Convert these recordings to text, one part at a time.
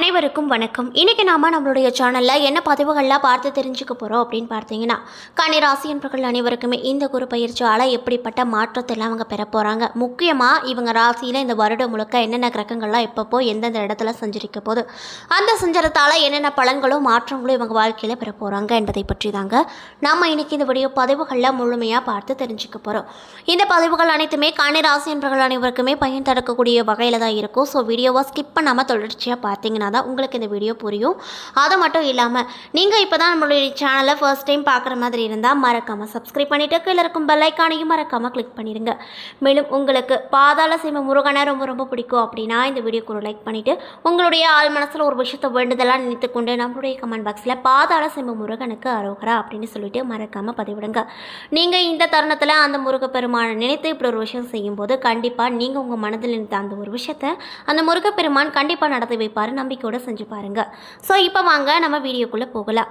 அனைவருக்கும் வணக்கம். இன்றைக்கி நாம் நம்மளுடைய சேனலில் என்ன பதிவுகள்லாம் பார்த்து தெரிஞ்சுக்க போகிறோம் அப்படின்னு பார்த்தீங்கன்னா கன்னிராசி என்பர்கள் அனைவருக்குமே இந்த குரு பயிற்சியால் எப்படிப்பட்ட மாற்றத்தை எல்லாம் அவங்க பெற போகிறாங்க முக்கியமாக இவங்க ராசியில் இந்த வருடம் முழுக்க என்னென்ன கிரகங்கள்லாம் எப்பப்போ எந்தெந்த இடத்துல சஞ்சரிக்க போகுது? அந்த சஞ்சரத்தால் என்னென்ன பலன்களும் மாற்றங்களும் இவங்க வாழ்க்கையில் பெற போகிறாங்க என்பதை பற்றி தாங்க நம்ம இன்றைக்கி இந்த வீடியோ பதிவுகளில் முழுமையாக பார்த்து தெரிஞ்சுக்க போகிறோம் இந்த பதிவுகள் அனைத்துமே கன்னிராசி என்பர்கள் அனைவருக்குமே பயன் தடுக்கக்கூடிய வகையில் தான் இருக்கும். ஸோ வீடியோவை ஸ்கிப் பண்ணாமல் தொடர்ச்சியாக பார்த்தீங்கன்னா தான் உங்களுக்கு இந்த வீடியோ புரியும். அது மட்டும் இல்லாமல் நீங்கள் இப்போ தான் நம்மளுடைய சேனலை ஃபர்ஸ்ட் டைம் பார்க்குற மாதிரி இருந்தால் மறக்காமல் சப்ஸ்கிரைப் பண்ணிவிட்டு கீழே இருக்கும் பெல்லைக்கானையும் மறக்காமல் கிளிக் பண்ணிடுங்க. மேலும் உங்களுக்கு பாதாள சிம்ம முருகனை ரொம்ப ரொம்ப பிடிக்கும் அப்படின்னா இந்த வீடியோக்கு ஒரு லைக் பண்ணிவிட்டு உங்களுடைய ஆள் மனசில் ஒரு விஷயத்தை வேண்டுதலாக நினைத்து கொண்டு நம்மளுடைய கமெண்ட் பாக்ஸில் பாதாள சிம்ம முருகனுக்கு அரோகரா அப்படின்னு சொல்லிட்டு மறக்காமல் பதிவிடுங்க. நீங்கள் இந்த தருணத்தில் அந்த முருகப்பெருமானை நினைத்து இப்படி ஒரு விஷயம் செய்யும்போது கண்டிப்பாக நீங்கள் உங்கள் மனதில் நினைத்த அந்த ஒரு விஷயத்தை அந்த முருகப்பெருமான் கண்டிப்பாக நடத்தி வைப்பார். நம்பிக்கையோடு செஞ்சு பாருங்கள் ஸோ இப்போ வாங்க நம்ம வீடியோக்குள்ளே போகலாம்.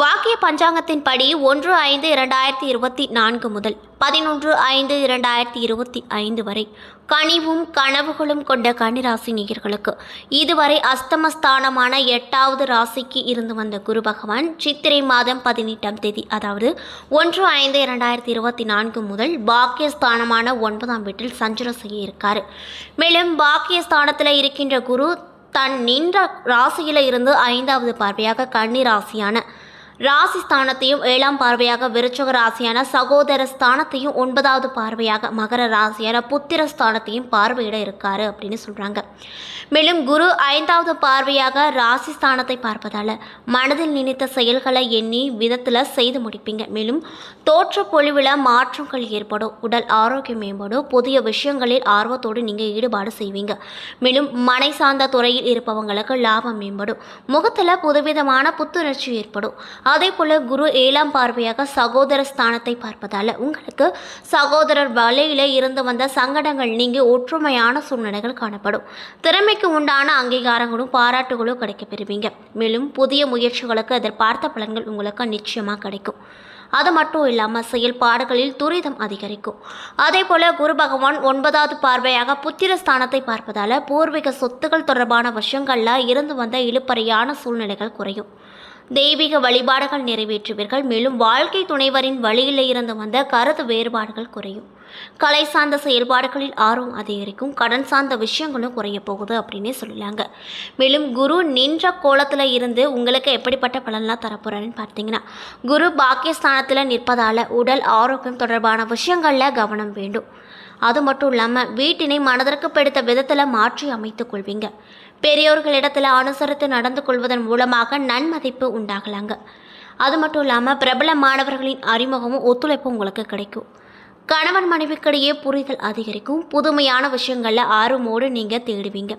வாக்கிய பஞ்சாங்கத்தின்படி ஒன்று ஐந்து இரண்டாயிரத்தி இருபத்தி நான்கு முதல் பதினொன்று ஐந்து இரண்டாயிரத்தி இருபத்தி ஐந்து வரை கனிவும் கனவுகளும் கொண்ட கன்னிராசி நேயர்களுக்கு இதுவரை அஸ்தமஸ்தானமான எட்டாவது ராசிக்கு இருந்து வந்த குரு பகவான் சித்திரை மாதம் பதினெட்டாம் தேதி அதாவது ஒன்று ஐந்து இரண்டாயிரத்தி இருபத்தி நான்கு முதல் பாக்கியஸ்தானமான ஒன்பதாம் வீட்டில் சஞ்சலம் செய்ய இருக்கார். மேலும் பாக்கியஸ்தானத்தில் இருக்கின்ற குரு தன் நின்ற ராசியில இருந்து ஐந்தாவது பார்வையாக கன்னி ராசியான ராசி ஸ்தானத்தையும் ஏழாம் பார்வையாக விருச்சக ராசியான சகோதர ஸ்தானத்தையும் ஒன்பதாவது பார்வையாக மகர ராசியான புத்திர ஸ்தானத்தையும் பார்வையிட இருக்காரு அப்படின்னு சொல்கிறாங்க மேலும் குரு ஐந்தாவது பார்வையாக ராசி ஸ்தானத்தை பார்ப்பதால் மனதில் நினைத்த செயல்களை எண்ணி விதத்தில் செய்து முடிப்பீங்க. மேலும் தோற்ற பொழிவில் மாற்றங்கள் ஏற்படும். உடல் ஆரோக்கியம் மேம்படும். புதிய விஷயங்களில் ஆர்வத்தோடு நீங்கள் ஈடுபாடு செய்வீங்க. மேலும் மனை சார்ந்த துறையில் இருப்பவங்களுக்கு லாபம் மேம்படும். முகத்தில் புதுவிதமான புத்துணர்ச்சி ஏற்படும். அதே போல் குரு ஏழாம் பார்வையாக சகோதர ஸ்தானத்தை பார்ப்பதால் உங்களுக்கு சகோதரர் வலையில் இருந்து வந்த சங்கடங்கள் நீங்கி ஒற்றுமையான சூழ்நிலைகள் காணப்படும். திறமைக்கு உண்டான அங்கீகாரங்களும் பாராட்டுகளும் கிடைக்க பெறுவீங்க மேலும் புதிய முயற்சிகளுக்கு எதிர்பார்த்த பலன்கள் உங்களுக்கு நிச்சயமாக கிடைக்கும். அது மட்டும் இல்லாமல் செயல்பாடுகளில் துரிதம் அதிகரிக்கும். அதே போல குரு பகவான் ஒன்பதாவது பார்வையாக புத்திர ஸ்தானத்தை பார்ப்பதால பூர்வீக சொத்துக்கள் தொடர்பான விஷயங்களில் இருந்து வந்த இழுப்பறையான சூழ்நிலைகள் குறையும். தெய்வீக வழிபாடுகள் நிறைவேற்றுவீர்கள். மேலும் வாழ்க்கை துணைவரின் வழியில் இருந்து வந்த கருத்து வேறுபாடுகள் குறையும். கலை சார்ந்த செயல்பாடுகளில் ஆர்வம் அதிகரிக்கும். கடன் சார்ந்த விஷயங்களும் குறைய போகுது அப்படின்னே சொல்லலாங்க மேலும் குரு நின்ற கோலத்தில் இருந்து உங்களுக்கு எப்படிப்பட்ட பலன்லாம் தரப்போறாருன்னு பார்த்தீங்கன்னா குரு பாக்கியஸ்தானத்தில் நிற்பதால் உடல் ஆரோக்கியம் தொடர்பான விஷயங்களில் கவனம் வேண்டும். அது மட்டும் இல்லாமல் வீட்டினை மனதிற்கு பிடித்த விதத்தில் மாற்றி அமைத்துக் கொள்வீங்க. பெரியோர்களிடத்தில் அனுசரித்து நடந்து கொள்வதன் மூலமாக நன்மதிப்பு உண்டாகலாங்க. அது மட்டும் இல்லாமல் பிரபல மாணவர்களின் அறிமுகமும் ஒத்துழைப்பும் உங்களுக்கு கிடைக்கும். கணவன் மனைவிக்கிடையே புரிதல் அதிகரிக்கும். புதுமையான விஷயங்களில் ஆர்வமோடு நீங்கள் தேடுவீங்க.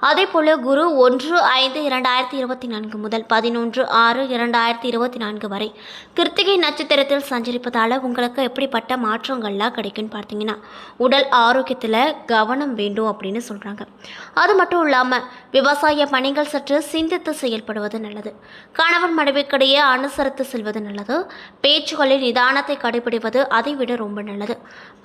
அதே போல் குரு ஒன்று ஐந்து இரண்டாயிரத்தி இருபத்தி நான்கு முதல் பதினொன்று ஆறு இரண்டாயிரத்தி இருபத்தி நான்கு வரை கிருத்திகை நட்சத்திரத்தில் சஞ்சரிப்பதால் உங்களுக்கு எப்படிப்பட்ட மாற்றங்கள்லாம் கிடைக்குன்னு பார்த்தீங்கன்னா உடல் ஆரோக்கியத்தில் கவனம் வேண்டும் அப்படின்னு சொல்கிறாங்க அது மட்டும் இல்லாமல் விவசாய பணிகள் சற்று சிந்தித்து செயல்படுவது நல்லது. கணவன் மனைவிக்கிடையே அனுசரித்து செல்வது நல்லது. பேச்சுகளில் நிதானத்தை கடைபிடிப்பது அதை விட ரொம்ப நல்லது.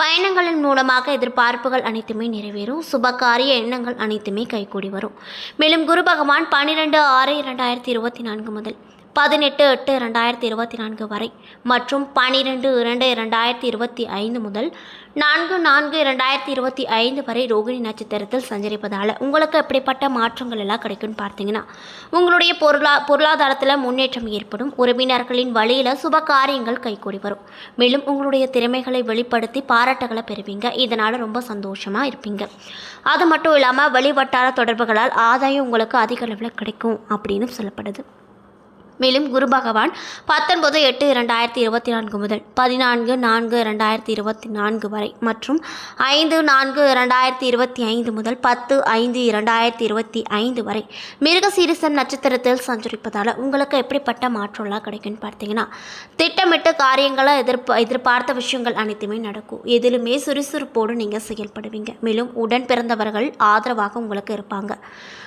பயணங்களின் மூலமாக எதிர்பார்ப்புகள் அனைத்துமே நிறைவேறும். சுபகாரிய எண்ணங்கள் அனைத்துமே கைகூடி வரும். மேலும் குரு பகவான் பன்னிரெண்டு ஆறு இரண்டாயிரத்தி இருபத்தி நான்கு முதல் பதினெட்டு எட்டு ரெண்டாயிரத்தி இருபத்தி நான்கு வரை மற்றும் பனிரெண்டு இரண்டு இரண்டாயிரத்தி இருபத்தி ஐந்து முதல் நான்கு நான்கு இரண்டாயிரத்தி இருபத்தி ஐந்து வரை ரோகிணி நட்சத்திரத்தில் சஞ்சரிப்பதால் உங்களுக்கு எப்படிப்பட்ட மாற்றங்கள் எல்லாம் கிடைக்கும்னு பார்த்தீங்கன்னா உங்களுடைய பொருளா பொருளாதாரத்தில் முன்னேற்றம் ஏற்படும். உறவினர்களின் வழியில் சுப காரியங்கள் கைகூடி வரும். மேலும் உங்களுடைய திறமைகளை வெளிப்படுத்தி பாராட்டுகளை பெறுவீங்க. இதனால் ரொம்ப சந்தோஷமாக இருப்பீங்க. அது மட்டும் இல்லாமல் வெளிவட்டார தொடர்புகளால் ஆதாயம் உங்களுக்கு அதிக அளவில் கிடைக்கும் அப்படின்னு சொல்லப்படுது. மேலும் குரு பகவான் பத்தொன்பது எட்டு இரண்டாயிரத்தி இருபத்தி நான்கு முதல் பதினான்கு நான்கு இரண்டாயிரத்தி இருபத்தி நான்கு வரை மற்றும் ஐந்து நான்கு இரண்டாயிரத்தி இருபத்தி ஐந்து முதல் பத்து ஐந்து இரண்டாயிரத்தி இருபத்தி ஐந்து வரை மிருகசீரிசம் நட்சத்திரத்தில் சஞ்சரிப்பதால் உங்களுக்கு எப்படிப்பட்ட மாற்றம்லாம் கிடைக்குன்னு பார்த்தீங்கன்னா திட்டமிட்ட காரியங்களை எதிர்ப்பு எதிர்பார்த்த விஷயங்கள் அனைத்துமே நடக்கும். எதிலுமே சுறுசுறுப்போடு நீங்கள் செயல்படுவீங்க. மேலும் உடன் பிறந்தவர்கள் ஆதரவாக உங்களுக்கு இருப்பாங்க.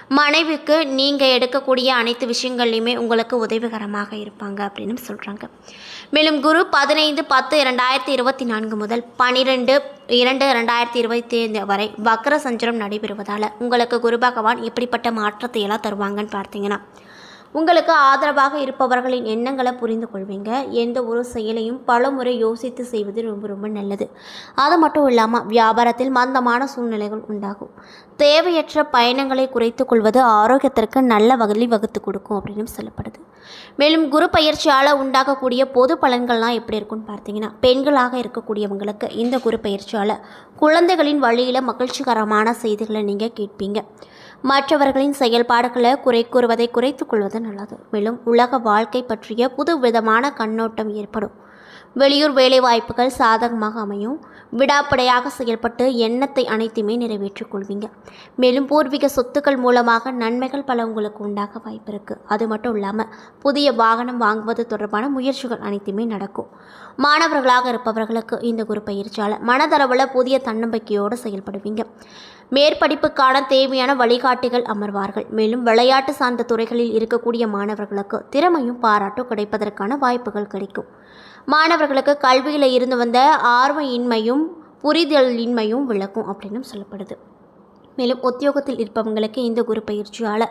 மனைவிக்கு நீங்கள் எடுக்கக்கூடிய அனைத்து விஷயங்கள்லையுமே உங்களுக்கு உதவி உதவிகரமாக இருப்பாங்க அப்படின்னு சொல்கிறாங்க மேலும் குரு பதினைந்து பத்து இரண்டாயிரத்தி இருபத்தி நான்கு முதல் பன்னிரெண்டு இரண்டு ரெண்டாயிரத்தி இருபத்தி ஐந்து வரை வக்ர சஞ்சரம் நடைபெறுவதால் உங்களுக்கு குரு பகவான் எப்படிப்பட்ட மாற்றத்தை எல்லாம் தருவாங்கன்னு பார்த்தீங்கன்னா உங்களுக்கு ஆதரவாக இருப்பவர்களின் எண்ணங்களை புரிந்து கொள்வீங்க எந்த ஒரு செயலையும் பலமுறை யோசித்து செய்வது ரொம்ப ரொம்ப நல்லது. அது மட்டும் இல்லாமல் வியாபாரத்தில் மந்தமான சூழ்நிலைகள் உண்டாகும். தேவையற்ற பயணங்களை குறைத்து கொள்வது ஆரோக்கியத்திற்கு நல்ல வகை வகுத்து கொடுக்கும் அப்படின்னு சொல்லப்படுது. மேலும் குரு பயிற்சியால் உண்டாகக்கூடிய பொது பலன்கள்லாம் எப்படி இருக்கும்னு பார்த்தீங்கன்னா பெண்களாக இருக்கக்கூடியவங்களுக்கு இந்த குரு பயிற்சியால் குழந்தைகளின் வழியில் மகிழ்ச்சிகரமான செய்திகளை நீங்கள் கேட்பீங்க. மற்றவர்களின் செயல்பாடுகளை குறை கூறுவதை குறைத்துக் கொள்வது நல்லது. மேலும் உலக வாழ்க்கை பற்றிய புது விதமான கண்ணோட்டம் ஏற்படும். வெளியூர் வேலைவாய்ப்புகள் சாதகமாக அமையும். விடாப்படையாக செயல்பட்டு எண்ணத்தை அனைத்துமே நிறைவேற்றிக் கொள்வீங்க. மேலும் பூர்வீக சொத்துக்கள் மூலமாக நன்மைகள் பல உங்களுக்கு உண்டாக வாய்ப்பு இருக்குது அது மட்டும் இல்லாமல் புதிய வாகனம் வாங்குவது தொடர்பான முயற்சிகள் அனைத்துமே நடக்கும். மாணவர்களாக இருப்பவர்களுக்கு இந்த குரு பயிற்சியால் மனதளவில் புதிய தன்னம்பிக்கையோடு செயல்படுவீங்க. மேற்படிப்புக்கான தேவையான வழிகாட்டிகள் அமர்வார்கள். மேலும் விளையாட்டு சார்ந்த துறைகளில் இருக்கக்கூடிய மாணவர்களுக்கு திறமையும் பாராட்டும் கிடைப்பதற்கான வாய்ப்புகள் கிடைக்கும். மாணவர்களுக்கு கல்வியில் இருந்து வந்த ஆர்வையின்மையும் புரிதலின்மையும் விளக்கும் அப்படின்னு சொல்லப்படுது. மேலும் உத்தியோகத்தில் இருப்பவங்களுக்கு இந்த குரு பயிற்சியால்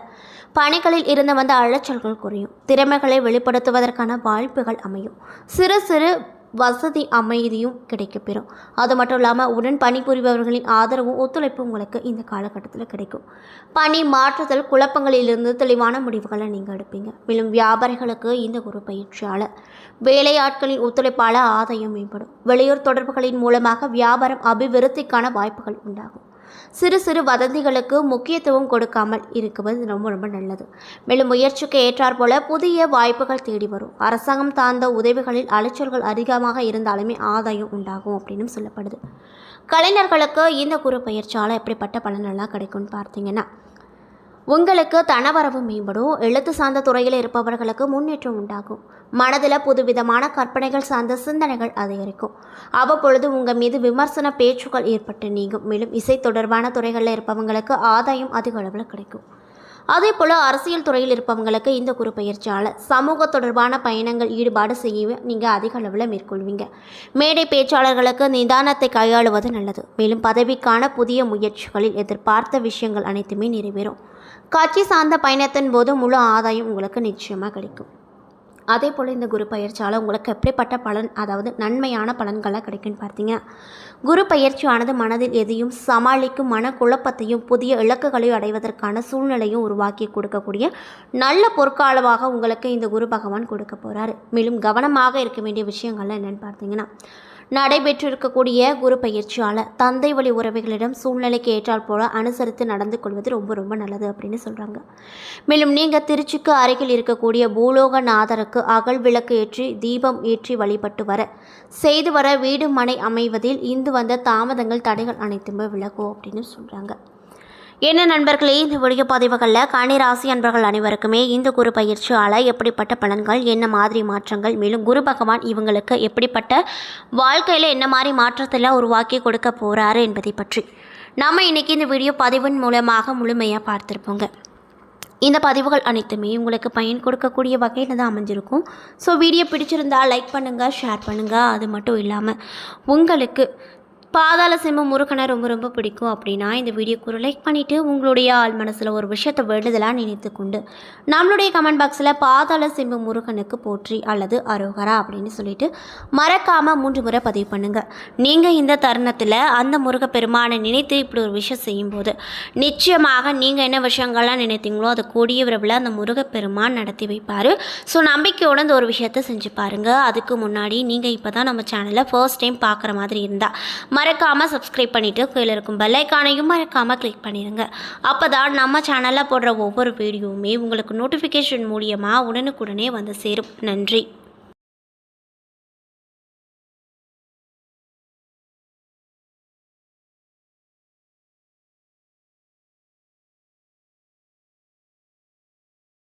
பணிகளில் இருந்து வந்த அலைச்சல்கள் குறையும். திறமைகளை வெளிப்படுத்துவதற்கான வாய்ப்புகள் அமையும். சிறு சிறு வசதி அமைதியும் கிடைக்கப்பெறும் அது மட்டும் இல்லாமல் உடன் பணிபுரிபவர்களின் ஆதரவும் ஒத்துழைப்பும் உங்களுக்கு இந்த காலகட்டத்தில் கிடைக்கும். பணி மாற்றுதல் குழப்பங்களிலிருந்து தெளிவான முடிவுகளை நீங்கள் எடுப்பீங்க. மேலும் வியாபாரிகளுக்கு இந்த ஒரு பயிற்சியாளர் வேலையாட்களின் ஒத்துழைப்பால் ஆதாயம் மேம்படும். வெளியூர் தொடர்புகளின் மூலமாக வியாபாரம் அபிவிருத்திக்கான வாய்ப்புகள் உண்டாகும். சிறு சிறு வதந்திகளுக்கு முக்கியத்துவம் கொடுக்காமல் இருக்குவது ரொம்ப ரொம்ப நல்லது. மேலும் முயற்சிக்கு ஏற்றாற் போல புதிய வாய்ப்புகள் தேடி வரும். அரசாங்கம் தாழ்ந்த உதவிகளில் அலைச்சல்கள் அதிகமாக இருந்தாலுமே ஆதாயம் உண்டாகும் அப்படின்னு சொல்லப்படுது. கலைஞர்களுக்கு இந்த குரு பயிற்சியால் எப்படிப்பட்ட பலனெல்லாம் கிடைக்கும்னு பார்த்தீங்கன்னா உங்களுக்கு தனவரவு மேம்படும். எழுத்து சார்ந்த துறையில் இருப்பவர்களுக்கு முன்னேற்றம் உண்டாகும். மனதில் புதுவிதமான கற்பனைகள் சார்ந்த சிந்தனைகள் அதிகரிக்கும். அவ்வப்பொழுது உங்கள் மீது விமர்சன பேச்சுக்கள் ஏற்பட்டு நீங்கும். மேலும் இசை தொடர்பான துறைகளில் இருப்பவங்களுக்கு ஆதாயம் அதிக அளவில் கிடைக்கும். அதே போல் அரசியல் துறையில் இருப்பவங்களுக்கு இந்த குரு பயிற்சியால் சமூக தொடர்பான பயணங்கள் ஈடுபாடு செய்ய நீங்கள் அதிக அளவில் மேற்கொள்வீங்க. மேடை பேச்சாளர்களுக்கு நிதானத்தை கையாளுவது நல்லது. மேலும் பதவிக்கான புதிய முயற்சிகளில் எதிர்பார்த்த விஷயங்கள் அனைத்துமே நிறைவேறும். காட்சி சார்ந்த பயணத்தின் போது முழு ஆதாயம் உங்களுக்கு நிச்சயமாக கிடைக்கும். அதே போல் இந்த குரு பயிற்சியால் உங்களுக்கு எப்படிப்பட்ட பலன் அதாவது நன்மையான பலன்களாக கிடைக்குன்னு பார்த்தீங்கன்னா குரு பயிற்சியானது மனதில் எதையும் சமாளிக்கும் மனக்குழப்பத்தையும் புதிய இலக்குகளையும் அடைவதற்கான சூழ்நிலையும் உருவாக்கி கொடுக்கக்கூடிய நல்ல பொற்காலமாக உங்களுக்கு இந்த குரு பகவான் கொடுக்க போகிறாரு மேலும் கவனமாக இருக்க வேண்டிய விஷயங்கள்லாம் என்னென்னு பார்த்தீங்கன்னா நடைபெற்றிருக்கக்கூடிய குரு பயிற்சியால் தந்தை வழி உறவுகளிடம் சூழ்நிலைக்கு ஏற்றால் போல அனுசரித்து நடந்து கொள்வது ரொம்ப ரொம்ப நல்லது அப்படின்னு சொல்கிறாங்க மேலும் நீங்கள் திருச்சிக்கு அருகில் இருக்கக்கூடிய பூலோகநாதருக்கு அகல் விளக்கு ஏற்றி தீபம் ஏற்றி வழிபட்டு வர செய்து வர வீடு மனை அமைவதில் இந்து வந்த தாமதங்கள் தடைகள் அனைத்துமே விலகும் அப்படின்னு சொல்கிறாங்க என்ன நண்பர்களே இந்த வீடியோ பதிவுகளில் கன்னிராசி அன்பர்கள் அனைவருக்குமே இந்த குரு பயிற்சியால் எப்படிப்பட்ட பலன்கள் என்ன மாதிரி மாற்றங்கள் மேலும் குரு பகவான் இவங்களுக்கு எப்படிப்பட்ட வாழ்க்கையில் என்ன மாதிரி மாற்றத்தில் உருவாக்கி கொடுக்க போகிறாரு என்பதை பற்றி நம்ம இன்றைக்கி இந்த வீடியோ பதிவின் மூலமாக முழுமையாக பார்த்துருப்போங்க. இந்த பதிவுகள் அனைத்துமே உங்களுக்கு பயன் கொடுக்கக்கூடிய வகையில் தான் அமைஞ்சிருக்கும். ஸோ வீடியோ பிடிச்சிருந்தா லைக் பண்ணுங்கள் ஷேர் பண்ணுங்கள் அது மட்டும் இல்லாமல் உங்களுக்கு பாதாள சிம்ம முருகனை ரொம்ப ரொம்ப பிடிக்கும் அப்படின்னா இந்த வீடியோக்கு ஒரு லைக் பண்ணிவிட்டு உங்களுடைய ஆள் மனசில் ஒரு விஷயத்தை வேண்டுதலாக நினைத்து கொண்டு நம்மளுடைய கமெண்ட் பாக்ஸில் பாதாள சிம்ம முருகனுக்கு போற்றி அல்லது அரோகரா அப்படின்னு சொல்லிட்டு மறக்காமல் மூன்று முறை பதிவு பண்ணுங்கள் நீங்கள் இந்த தருணத்தில் அந்த முருகப்பெருமானை நினைத்து இப்படி ஒரு விஷயம் செய்யும்போது நிச்சயமாக நீங்கள் என்ன விஷயங்கள்லாம் நினைத்தீங்களோ அதை கூடிய விரைவில் அந்த முருகப்பெருமான் நடத்தி வைப்பார். ஸோ நம்பிக்கையோட இந்த ஒரு விஷயத்தை செஞ்சு பாருங்கள் அதுக்கு முன்னாடி நீங்கள் இப்போ தான் நம்ம சேனலை ஃபர்ஸ்ட் டைம் பார்க்குற மாதிரி இருந்தால் மறக்காமல் சப்ஸ்கிரைப் பண்ணிவிட்டு கீழே இருக்கும் பெல்லைக்கானையும் மறக்காமல் கிளிக் பண்ணிடுங்க அப்போ தான் நம்ம சேனலில் போடுற ஒவ்வொரு வீடியோவுமே உங்களுக்கு நோட்டிஃபிகேஷன் மூலியமாக உடனுக்குடனே வந்து சேரும். நன்றி.